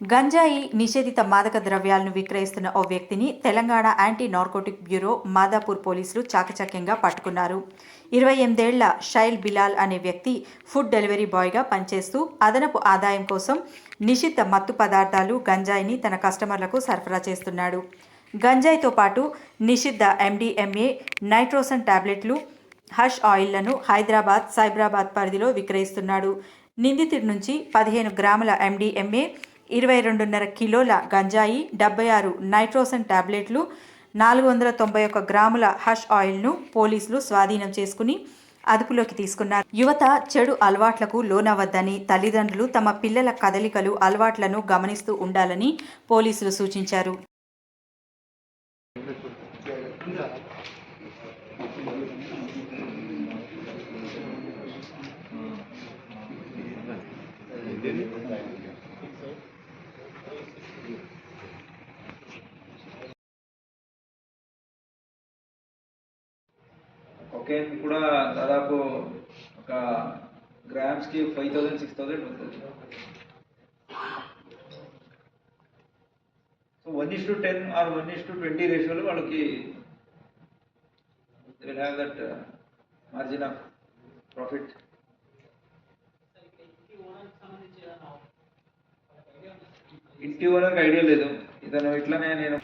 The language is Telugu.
గంజాయి నిషేధిత మాదక ద్రవ్యాలను విక్రయిస్తున్న ఓ వ్యక్తిని Telangana anti narcotic bureau Madhapur పోలీసులు చాకచక్యంగా పట్టుకున్నారు. ఇరవై ఎనిమిదేళ్ళ షైల్ బిలాల్ అనే వ్యక్తి ఫుడ్ డెలివరీ బాయ్గా పనిచేస్తూ అదనపు ఆదాయం కోసం నిషిద్ధ మత్తు పదార్థాలు గంజాయిని తన కస్టమర్లకు సరఫరా చేస్తున్నాడు. గంజాయితో పాటు నిషిద్ధ ఎండిఎంఏ నైట్రోసన్ టాబ్లెట్లు హష్ ఆయిల్లను హైదరాబాద్ సైబరాబాద్ పరిధిలో విక్రయిస్తున్నాడు. నిందితుడి నుంచి పదిహేను గ్రాముల ఎండిఎంఏ ఇరవై రెండున్నర కిలోల గంజాయి డెబ్బై ఆరు నైట్రోసన్ టాబ్లెట్లు నాలుగు వందల తొంభై ఒక్క గ్రాముల హష్ ఆయిల్ను పోలీసులు స్వాధీనం చేసుకుని అదుపులోకి తీసుకున్నారు. యువత చెడు అలవాట్లకు లోనవద్దని తల్లిదండ్రులు తమ పిల్లల కదలికలు అలవాట్లను గమనిస్తూ ఉండాలని పోలీసులు సూచించారు. కొకేన్ కూడా దాదాపు ఒక గ్రామ్స్కి ఫైవ్ థౌసండ్ సిక్స్ థౌసండ్ ఉంటుంది so one is to ten or one is to twenty రేషియోలో వాళ్ళకి will have that margin of profit ఇంటి ఓనర్కి ఐడియా లేదు. ఇతను ఇట్లానే నేను